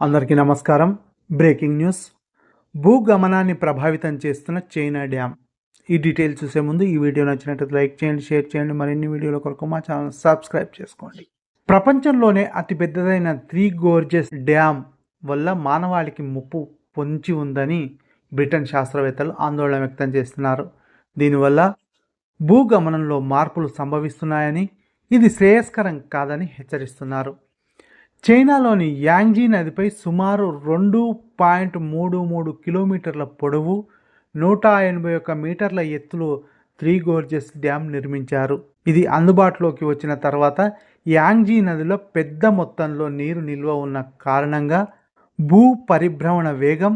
అందరికీ నమస్కారం. Breaking news. భూగమనాన్ని ప్రభావితం చేస్తున్న చైనా డ్యామ్. ఈ డీటెయిల్ చూసే ముందు ఈ వీడియో నచ్చినట్లయితే లైక్ చేయండి షేర్ చేయండి మరిన్ని వీడియోల కొరకు మా ఛానల్ సబ్స్క్రైబ్ చేసుకోండి. ప్రపంచంలోనే అతిపెద్దదైన త్రీ గోర్జెస్ డ్యామ్ వల్ల మానవాళికి ముప్పు పొంచి ఉందని బ్రిటన్ శాస్త్రవేత్తలు ఆందోళన వ్యక్తం చేస్తున్నారు. దీనివల్ల భూగమనంలో మార్పులు సంభవిస్తున్నాయని ఇది శ్రేయస్కరం కాదని హెచ్చరిస్తున్నారు. చైనాలోని యాంగ్జీ నదిపై సుమారు రెండు పాయింట్ మూడు మూడు కిలోమీటర్ల పొడవు నూట ఎనభై ఒక్క మీటర్ల ఎత్తులో త్రీ గోర్జెస్ డ్యామ్ నిర్మించారు. ఇది అందుబాటులోకి వచ్చిన తర్వాత యాంగ్జీ నదిలో పెద్ద మొత్తంలో నీరు నిల్వ ఉన్న కారణంగా భూ పరిభ్రమణ వేగం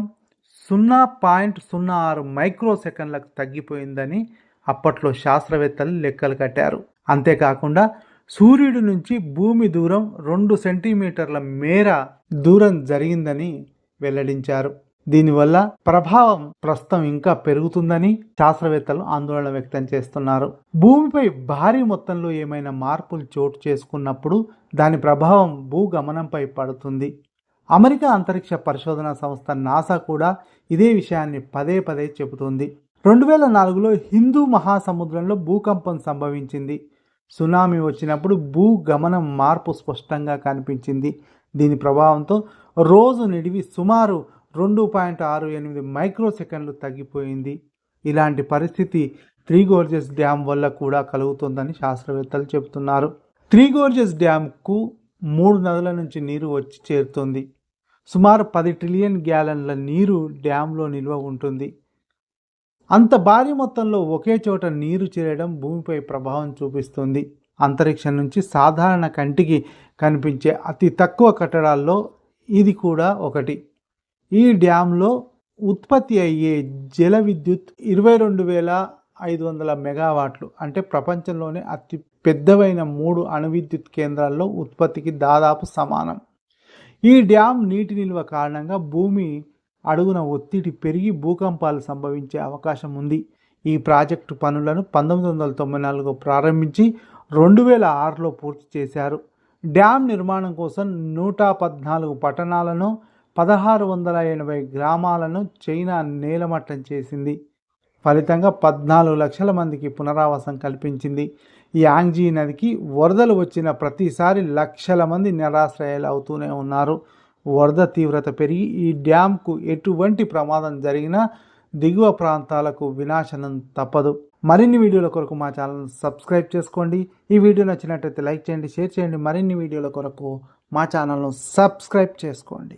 సున్నా పాయింట్ సున్నా ఆరు మైక్రో సెకండ్లకు తగ్గిపోయిందని అప్పట్లో శాస్త్రవేత్తలు లెక్కలు కట్టారు. అంతేకాకుండా సూర్యుడి నుంచి భూమి దూరం రెండు సెంటీమీటర్ల మేర దూరం జరిగిందని వెల్లడించారు. దీనివల్ల ప్రభావం ప్రస్తుతం ఇంకా పెరుగుతుందని శాస్త్రవేత్తలు ఆందోళన వ్యక్తం చేస్తున్నారు. భూమిపై భారీ మొత్తంలో ఏమైనా మార్పులు చోటు చేసుకున్నప్పుడు దాని ప్రభావం భూగమనంపై పడుతుంది. అమెరికా అంతరిక్ష పరిశోధన సంస్థ నాసా కూడా ఇదే విషయాన్ని పదే పదే చెబుతోంది. రెండు వేల నాలుగులో హిందూ మహాసముద్రంలో భూకంపం సంభవించింది. సునామీ వచ్చినప్పుడు భూగమనం మార్పు స్పష్టంగా కనిపించింది. దీని ప్రభావంతో రోజు నిడివి సుమారు రెండు పాయింట్ ఆరు ఎనిమిది మైక్రో సెకండ్లు తగ్గిపోయింది. ఇలాంటి పరిస్థితి త్రీ గోర్జెస్ డ్యామ్ వల్ల కూడా కలుగుతుందని శాస్త్రవేత్తలు చెబుతున్నారు. త్రీ గోర్జెస్ డ్యామ్కు మూడు నదుల నుంచి నీరు వచ్చి చేరుతుంది. సుమారు పది ట్రిలియన్ గ్యాలన్ల నీరు డ్యాంలో నిల్వ ఉంటుంది. అంత భారీ మొత్తంలో ఒకే చోట నీరు చేరడం భూమిపై ప్రభావం చూపిస్తుంది. అంతరిక్షం నుంచి సాధారణ కంటికి కనిపించే అతి తక్కువ కట్టడాల్లో ఇది కూడా ఒకటి. ఈ డ్యాంలో ఉత్పత్తి అయ్యే జల విద్యుత్ ఇరవై రెండు వేల ఐదు వందల మెగావాట్లు అంటే ప్రపంచంలోనే అతి పెద్దవైన మూడు అణు విద్యుత్ కేంద్రాల్లో ఉత్పత్తికి దాదాపు సమానం. ఈ డ్యామ్ నీటి నిల్వ కారణంగా భూమి అడుగున ఒత్తిడి పెరిగి భూకంపాలు సంభవించే అవకాశం ఉంది. ఈ ప్రాజెక్టు పనులను పంతొమ్మిది వందల తొంభై నాలుగు ప్రారంభించి రెండు వేల ఆరులో పూర్తి చేశారు. డ్యామ్ నిర్మాణం కోసం నూట పద్నాలుగు పట్టణాలను పదహారు వందల ఎనభై గ్రామాలను చైనా నేలమట్టం చేసింది. ఫలితంగా పద్నాలుగు లక్షల మందికి పునరావాసం కల్పించింది. యాంగ్జీ నదికి వరదలు వచ్చిన ప్రతిసారి లక్షల మంది నిరాశ్రయాలు అవుతూనే ఉన్నారు. వరద తీవ్రత పెరిగి ఈ డ్యాంకు ఎటువంటి ప్రమాదం జరిగినా దిగువ ప్రాంతాలకు వినాశనం తప్పదు. మరిన్ని వీడియోల కొరకు మా ఛానల్ సబ్స్క్రైబ్ చేసుకోండి. ఈ వీడియో నచ్చినట్లయితే లైక్ చేయండి షేర్ చేయండి. మరిన్ని వీడియోల కొరకు మా ఛానల్ను సబ్స్క్రైబ్ చేసుకోండి.